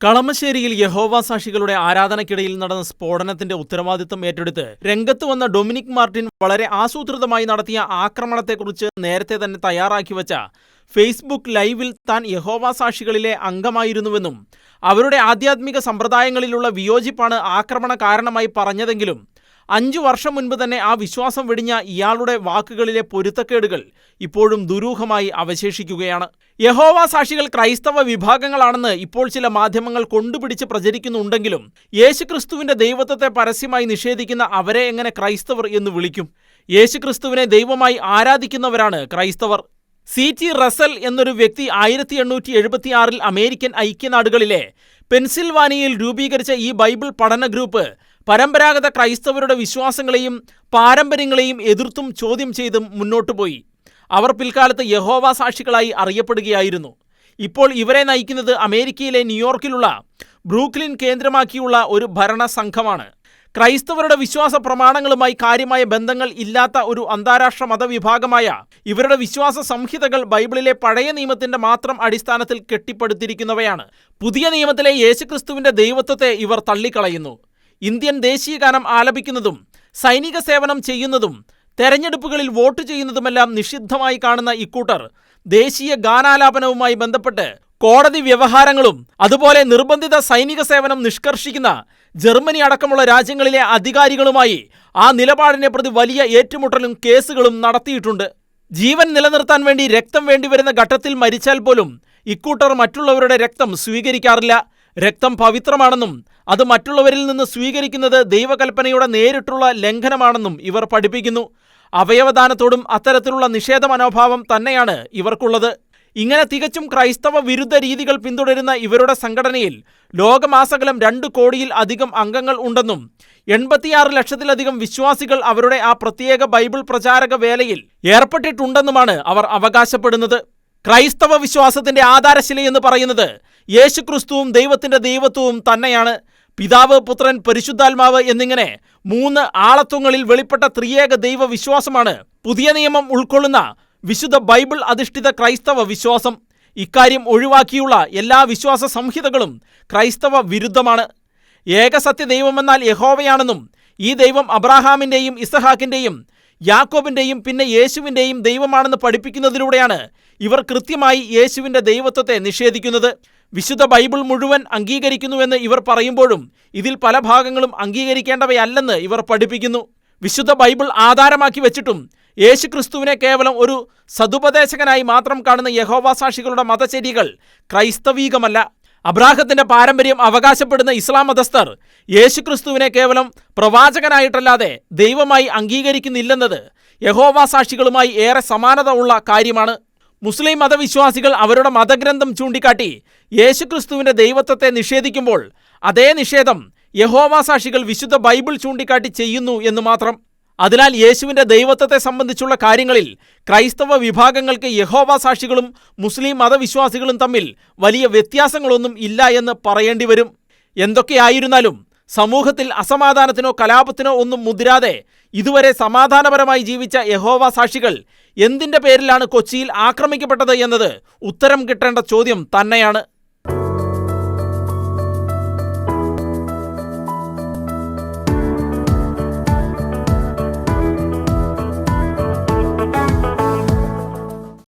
കളമശ്ശേരിയിൽ യഹോവ സാക്ഷികളുടെ ആരാധനയ്ക്കിടയിൽ നടന്ന സ്ഫോടനത്തിന്റെ ഉത്തരവാദിത്തം ഏറ്റെടുത്ത് രംഗത്ത് വന്ന ഡൊമിനിക് മാർട്ടിൻ വളരെ ആസൂത്രിതമായി നടത്തിയ ആക്രമണത്തെക്കുറിച്ച് നേരത്തെ തന്നെ തയ്യാറാക്കി വച്ച ഫേസ്ബുക്ക് ലൈവിൽ താൻ യഹോവ സാക്ഷികളിലെ അംഗമായിരുന്നുവെന്നും അവരുടെ ആധ്യാത്മിക സമ്പ്രദായങ്ങളിലുള്ള വിയോജിപ്പാണ് ആക്രമണ കാരണമായി പറഞ്ഞതെങ്കിലും അഞ്ചു വർഷം മുൻപ് തന്നെ ആ വിശ്വാസം വെടിഞ്ഞ ഇയാളുടെ വാക്കുകളിലെ പൊരുത്തക്കേടുകൾ ഇപ്പോഴും ദുരൂഹമായി അവശേഷിക്കുകയാണ്. യഹോവ സാക്ഷികൾ ക്രൈസ്തവ വിഭാഗങ്ങളാണെന്ന് ഇപ്പോൾ ചില മാധ്യമങ്ങൾ കൊണ്ടുപിടിച്ച് പ്രചരിക്കുന്നുണ്ടെങ്കിലും യേശുക്രിസ്തുവിന്റെ ദൈവത്വത്തെ പരസ്യമായി നിഷേധിക്കുന്ന അവരെ എങ്ങനെ ക്രൈസ്തവർ എന്ന് വിളിക്കും? യേശുക്രിസ്തുവിനെ ദൈവമായി ആരാധിക്കുന്നവരാണ് ക്രൈസ്തവർ? സി. ടി. റസൽ എന്നൊരു വ്യക്തി ആയിരത്തി എണ്ണൂറ്റി എഴുപത്തിയാറിൽ അമേരിക്കൻ ഐക്യനാടുകളിലെ പെൻസിൽവാനിയയിൽ രൂപീകരിച്ച ഈ ബൈബിൾ പഠന ഗ്രൂപ്പ് പരമ്പരാഗത ക്രൈസ്തവരുടെ വിശ്വാസങ്ങളെയും പാരമ്പര്യങ്ങളെയും എതിർത്തും ചോദ്യം ചെയ്തും മുന്നോട്ടു പോയി. അവർ പിൽക്കാലത്ത് യഹോവ സാക്ഷികളായി അറിയപ്പെടുകയായിരുന്നു. ഇപ്പോൾ ഇവരെ നയിക്കുന്നത് അമേരിക്കയിലെ ന്യൂയോർക്കിലുള്ള ബ്രൂക്ലിൻ കേന്ദ്രമാക്കിയുള്ള ഒരു ഭരണ സംഘമാണ്. ക്രൈസ്തവരുടെ വിശ്വാസ പ്രമാണങ്ങളുമായി കാര്യമായ ബന്ധങ്ങൾ ഇല്ലാത്ത ഒരു അന്താരാഷ്ട്ര മതവിഭാഗമായ ഇവരുടെ വിശ്വാസ സംഹിതകൾ ബൈബിളിലെ പഴയ നിയമത്തിന്റെ മാത്രം അടിസ്ഥാനത്തിൽ കെട്ടിപ്പടുത്തിരിക്കുന്നവയാണ്. പുതിയ നിയമത്തിലെ യേശുക്രിസ്തുവിന്റെ ദൈവത്വത്തെ ഇവർ തള്ളിക്കളയുന്നു. ഇന്ത്യൻ ദേശീയഗാനം ആലപിക്കുന്നതും സൈനിക സേവനം ചെയ്യുന്നതും തെരഞ്ഞെടുപ്പുകളിൽ വോട്ട് ചെയ്യുന്നതുമെല്ലാം നിഷിദ്ധമായി കാണുന്ന ഇക്കൂട്ടർ ദേശീയ ഗാനാലാപനവുമായി ബന്ധപ്പെട്ട് കോടതി വ്യവഹാരങ്ങളും അതുപോലെ നിർബന്ധിത സൈനിക സേവനം നിഷ്കർഷിക്കുന്ന ജർമ്മനി അടക്കമുള്ള രാജ്യങ്ങളിലെ അധികാരികളുമായി ആ നിലപാടിനെ പ്രതി വലിയ ഏറ്റുമുട്ടലും കേസുകളും നടത്തിയിട്ടുണ്ട്. ജീവൻ നിലനിർത്താൻ വേണ്ടി രക്തം വേണ്ടിവരുന്ന ഘട്ടത്തിൽ മരിച്ചാൽ പോലും ഇക്കൂട്ടർ മറ്റുള്ളവരുടെ രക്തം സ്വീകരിക്കാറില്ല. രക്തം പവിത്രമാണെന്നും അത് മറ്റുള്ളവരിൽ നിന്ന് സ്വീകരിക്കുന്നത് ദൈവകൽപ്പനയുടെ നേരിട്ടുള്ള ലംഘനമാണെന്നും ഇവർ പഠിപ്പിക്കുന്നു. അവയവദാനത്തോടും അത്തരത്തിലുള്ള നിഷേധ മനോഭാവം തന്നെയാണ് ഇവർക്കുള്ളത്. ഇങ്ങനെ തികച്ചും ക്രൈസ്തവ വിരുദ്ധ രീതികൾ പിന്തുടരുന്ന ഇവരുടെ സംഘടനയിൽ ലോകമാസകലം രണ്ട് കോടിയിൽ അധികം അംഗങ്ങൾ ഉണ്ടെന്നും എൺപത്തിയാറ് ലക്ഷത്തിലധികം വിശ്വാസികൾ അവരുടെ ആ പ്രത്യേക ബൈബിൾ പ്രചാരക വേലയിൽ ഏർപ്പെട്ടിട്ടുണ്ടെന്നുമാണ് അവർ അവകാശപ്പെടുന്നത്. ക്രൈസ്തവ വിശ്വാസത്തിന്റെ ആധാരശിലയെന്ന് പറയുന്നത് യേശുക്രിസ്തുവും ദൈവത്തിന്റെ ദൈവത്വവും തന്നെയാണ്. പിതാവ് പുത്രൻ പരിശുദ്ധാത്മാവ് എന്നിങ്ങനെ മൂന്ന് ആളത്വങ്ങളിൽ വെളിപ്പെട്ട ത്രിയേക ദൈവ വിശ്വാസമാണ് പുതിയ നിയമം ഉൾക്കൊള്ളുന്ന വിശുദ്ധ ബൈബിൾ അധിഷ്ഠിത ക്രൈസ്തവ വിശ്വാസം. ഇക്കാര്യം ഒഴിവാക്കിയുള്ള എല്ലാ വിശ്വാസ സംഹിതകളും ക്രൈസ്തവ വിരുദ്ധമാണ്. ഏകസത്യ ദൈവമെന്നാൽ യഹോവയാണെന്നും ഈ ദൈവം അബ്രാഹാമിന്റെയും ഇസഹാക്കിന്റെയും യാക്കോബിന്റെയും പിന്നെ യേശുവിന്റെയും ദൈവമാണെന്ന് പഠിപ്പിക്കുന്നതിലൂടെയാണ് ഇവർ കൃത്യമായി യേശുവിന്റെ ദൈവത്വത്തെ നിഷേധിക്കുന്നത്. വിശുദ്ധ ബൈബിൾ മുഴുവൻ അംഗീകരിക്കുന്നുവെന്ന് ഇവർ പറയുമ്പോഴും ഇതിൽ പല ഭാഗങ്ങളും അംഗീകരിക്കേണ്ടവയല്ലെന്ന് ഇവർ പഠിപ്പിക്കുന്നു. വിശുദ്ധ ബൈബിൾ ആധാരമാക്കി വെച്ചിട്ടും യേശുക്രിസ്തുവിനെ കേവലം ഒരു സതുപദേശകനായി മാത്രം കാണുന്ന യഹോവാസാക്ഷികളുടെ മതചര്യകൾ ക്രൈസ്തവീകമല്ല. അബ്രാഹത്തിന്റെ പാരമ്പര്യം അവകാശപ്പെടുന്ന ഇസ്ലാം മതസ്ഥർ യേശുക്രിസ്തുവിനെ കേവലം പ്രവാചകനായിട്ടല്ലാതെ ദൈവമായി അംഗീകരിക്കുന്നില്ലെന്നത് യഹോവ സാക്ഷികളുമായി ഏറെ സമാനത ഉള്ള കാര്യമാണ്. മുസ്ലിം മതവിശ്വാസികൾ അവരുടെ മതഗ്രന്ഥം ചൂണ്ടിക്കാട്ടി യേശുക്രിസ്തുവിന്റെ ദൈവത്വത്തെ നിഷേധിക്കുമ്പോൾ അതേ നിഷേധം യഹോവ സാക്ഷികൾ വിശുദ്ധ ബൈബിൾ ചൂണ്ടിക്കാട്ടി ചെയ്യുന്നു എന്ന് മാത്രം. അതിനാൽ യേശുവിന്റെ ദൈവത്വത്തെ സംബന്ധിച്ചുള്ള കാര്യങ്ങളിൽ ക്രൈസ്തവ വിഭാഗങ്ങൾക്ക് യഹോവ സാക്ഷികളും മുസ്ലിം മതവിശ്വാസികളും തമ്മിൽ വലിയ വ്യത്യാസങ്ങളൊന്നും ഇല്ല എന്ന് പറയേണ്ടി വരും. എന്തൊക്കെയായിരുന്നാലും സമൂഹത്തിൽ അസമാധാനത്തിനോ കലാപത്തിനോ ഒന്നും മുതിരാതെ ഇതുവരെ സമാധാനപരമായി ജീവിച്ച യഹോവ സാക്ഷികൾ എന്തിന്റെ പേരിലാണ് കൊച്ചിയിൽ ആക്രമിക്കപ്പെട്ടത് എന്നത് ഉത്തരം കിട്ടേണ്ട ചോദ്യം തന്നെയാണ്.